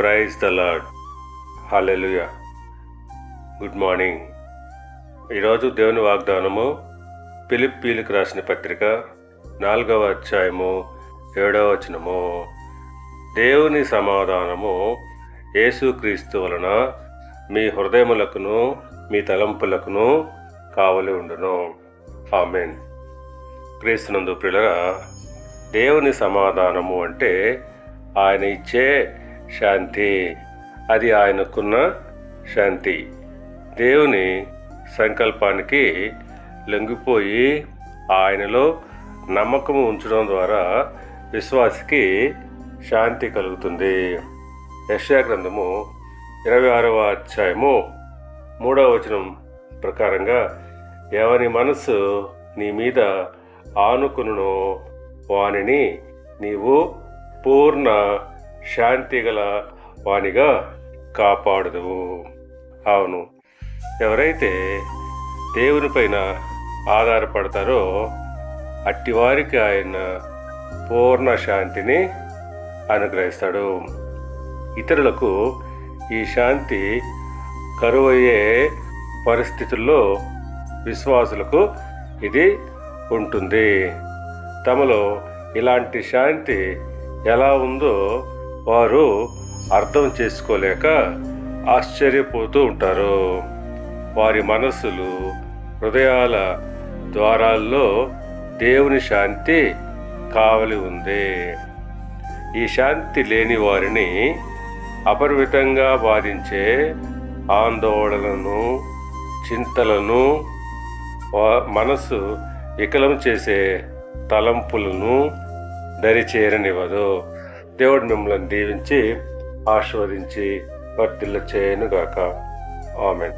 Praise the lord hallelujah good morning ఈరోజు దేవుని వాగ్దానము పిలిప్పీలకు రాసిన పత్రిక నాలుగవ అధ్యాయము ఏడవ వచనము. దేవుని సమాధానము యేసుక్రీస్తు వలన మీ హృదయములకును మీ తలంపులకును కావలి ఉండును. ఆమెన్. క్రీస్తునందు ప్రియులరా దేవుని సమాధానము అంటే ఆయన ఇచ్చే శాంతి. అది ఆయనకున్న శాంతి. దేవుని సంకల్పానికి లొంగిపోయి ఆయనలో నమ్మకం ఉంచడం ద్వారా విశ్వాసికి శాంతి కలుగుతుంది. యశాగ్రంథము ఇరవై ఆరవ అధ్యాయము మూడవ వచనం ప్రకారంగా ఎవరి మనసు నీ మీద ఆనుకును వానిని నీవు పూర్ణ శాంతి గల వానిగా కాపాడదువు. అవును. ఎవరైతే దేవునిపైన ఆధారపడతారో అట్టివారికి ఆయన పూర్ణ శాంతిని అనుగ్రహిస్తాడు. ఇతరులకు ఈ శాంతి కరువయ్యే పరిస్థితుల్లో విశ్వాసులకు ఇది ఉంటుంది. తమలో ఇలాంటి శాంతి ఎలా ఉందో వారు అర్థం చేసుకోలేక ఆశ్చర్యపోతూ ఉంటారు. వారి మనస్సులు హృదయాల ద్వారాల్లో దేవుని శాంతి కావలి ఉంది. ఈ శాంతి లేని వారిని అపరిమితంగా బాధించే ఆందోళనను చింతలను వా- మనస్సు వికలం చేసే తలంపులను దరిచేరనివ్వదు. దేవుడు మిమ్మల్ని దీవించి ఆశీర్వదించి వర్తిల్ల చేయనుగాక ఆమెన్.